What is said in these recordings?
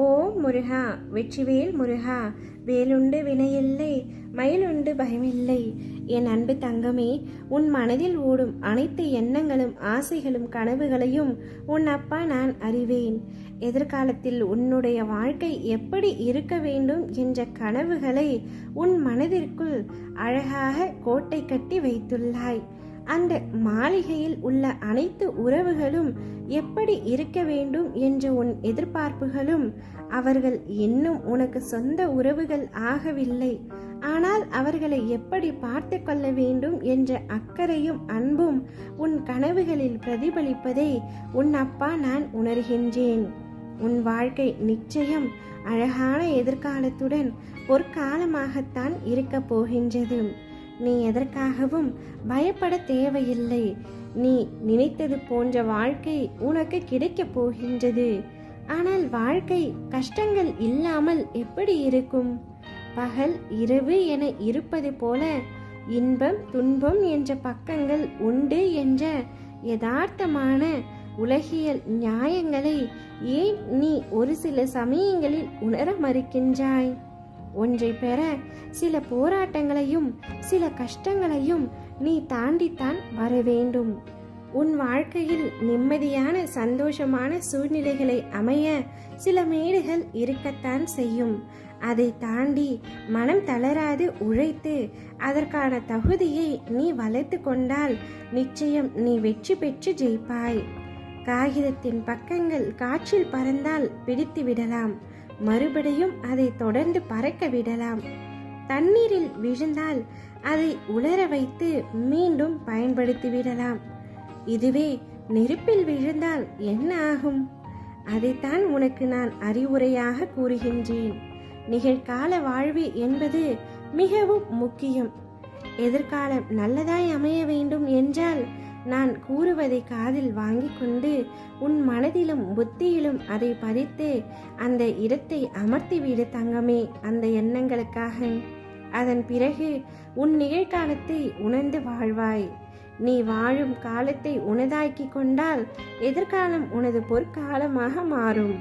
ஓ முருகா வெற்றிவேல் முருகா வேலுண்டு வினையில்லை மயிலுண்டு பயமில்லை. என் அன்பு தங்கமே உன் மனதில் ஓடும் அனைத்து எண்ணங்களும் ஆசைகளும் கனவுகளையும் உன் அப்பா நான் அறிவேன். எதிர்காலத்தில் உன்னுடைய வாழ்க்கை எப்படி இருக்க வேண்டும் என்ற கனவுகளை உன் மனதிற்குள் அழகாக கோட்டை கட்டி வைத்துள்ளாய். அந்த மாளிகையில் உள்ள அனைத்து உறவுகளும் எப்படி இருக்க வேண்டும் என்ற உன் எதிர்பார்ப்புகளும் அவர்கள் இன்னும் உனக்கு சொந்த உறவுகள் ஆகவில்லை. ஆனால் அவர்களை எப்படி பார்த்து கொள்ள வேண்டும் என்ற அக்கறையும் அன்பும் உன் கனவுகளில் பிரதிபலிப்பதை உன் அப்பா நான் உணர்கின்றேன். உன் வாழ்க்கை நிச்சயம் அழகான எதிர்காலத்துடன் பொற்காலமாகத்தான் இருக்கப் போகின்றது. நீ எதற்காகவும் பயப்பட தேவையில்லை. நீ நினைத்தது போன்ற வாழ்க்கை உனக்கு கிடைக்கப் போகின்றது. ஆனால் வாழ்க்கை கஷ்டங்கள் இல்லாமல் எப்படி இருக்கும்? பகல் இரவு என இருப்பது போல இன்பம் துன்பம் என்ற பக்கங்கள் உண்டு என்ற யதார்த்தமான உலகியல் நியாயங்களை ஏன் நீ ஒரு சில சமயங்களில் உணர மறுக்கின்றாய்? ஒன்றை பெற சில போராட்டங்களையும் சில கஷ்டங்களையும் நீ தாண்டித்தான் வர வேண்டும். உன் வாழ்க்கையில் நிம்மதியான சந்தோஷமான சூழ்நிலைகளை அமைய சில மேடுகள் இருக்கத்தான் செய்யும். அதை தாண்டி மனம் தளராது உழைத்து அதற்கான தகுதியை நீ வளர்த்து கொண்டால் நிச்சயம் நீ வெற்றி பெற்று ஜெயிப்பாய். காகிதத்தின் பக்கங்கள் காற்றில் பறந்தால் பிடித்து விடலாம். மறுபடியும் அதை தொடர்ந்து பறக்க விடலாம். தண்ணீரில் விழுந்தால் அதை உலர வைத்து மீண்டும் பயன்படுத்தி விடலாம். இதுவே நெருப்பில் விழுந்தால் என்ன ஆகும்? அதைத்தான் உனக்கு நான் அறிவுரையாக கூறுகின்றேன். நிகழ்கால வாழ்வு என்பது மிகவும் முக்கியம். எதிர்காலம் நல்லதாய் அமைய வேண்டும் என்றால் நான் கூறுவதை காதில் வாங்கி கொண்டு உன் மனதிலும் புத்தியிலும் அதை பதித்து அந்த இடத்தை அமர்த்திவிடு தங்கமே அந்த எண்ணங்களுக்காக. அதன் பிறகு உன் நிகழ்காலத்தை உணர்ந்து வாழ்வாய். நீ வாழும் காலத்தை உனதாக்கி கொண்டால் எதிர்காலம் உனது பொற்காலமாக மாறும்.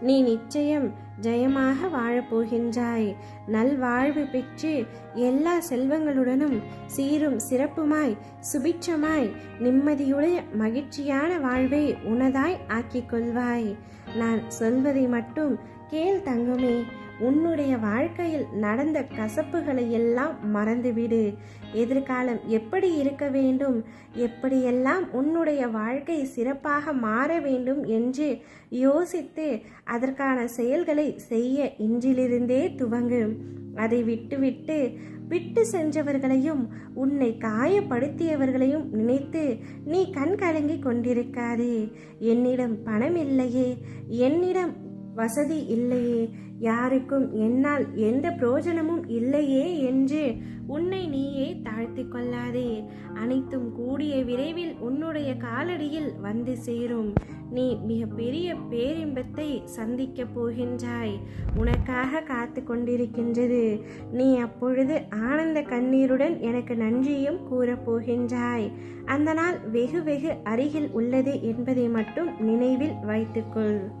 நீ நிச்சயம் ஜெயமாக வாழப்போகின்றாய். நல்வாழ்வு பெற்று எல்லா செல்வங்களுடனும் சீரும் சிறப்புமாய் சுபிட்சமாய் நிம்மதியுடைய மகிழ்ச்சியான வாழ்வை உனதாய் ஆக்கிக் கொள்வாய் நான் சொல்வதை மட்டும் கேள் தங்குமே. உன்னுடைய வாழ்க்கையில் நடந்த கசப்புகளை எல்லாம் மறந்துவிடு. எதிர்காலம் எப்படி இருக்க வேண்டும்? எப்படியெல்லாம் உன்னுடைய வாழ்க்கை சிறப்பாக மாற வேண்டும் என்று யோசித்து அதற்கான செயல்களை செய்ய இன்றிலிருந்தே துவங்கு. அதை விட்டுவிட்டு விட்டு சென்றவர்களையும் உன்னை காயப்படுத்தியவர்களையும் நினைத்து நீ கண் கலங்கி கொண்டிருக்காதே. என்னிடம் பணம் இல்லையே என்னிடம் வசதி இல்லையே. யாருக்கும் என்னால் எந்த பிரயோஜனமும் இல்லையே என்று உன்னை நீயே தாழ்த்தி கொள்ளாதே. அனைத்தும் கூடிய விரைவில் உன்னுடைய காலடியில் வந்து சேரும். நீ மிக பெரிய பேரின்பத்தை சந்திக்கப் போகின்றாய். உனக்காக காத்து கொண்டிருக்கின்றது. நீ அப்பொழுது ஆனந்த கண்ணீருடன் எனக்கு நன்றியும் கூறப் போகின்றாய். அந்த நாள் வெகு வெகு அருகில் உள்ளது என்பதை மட்டும் நினைவில் வைத்துக்கொள்.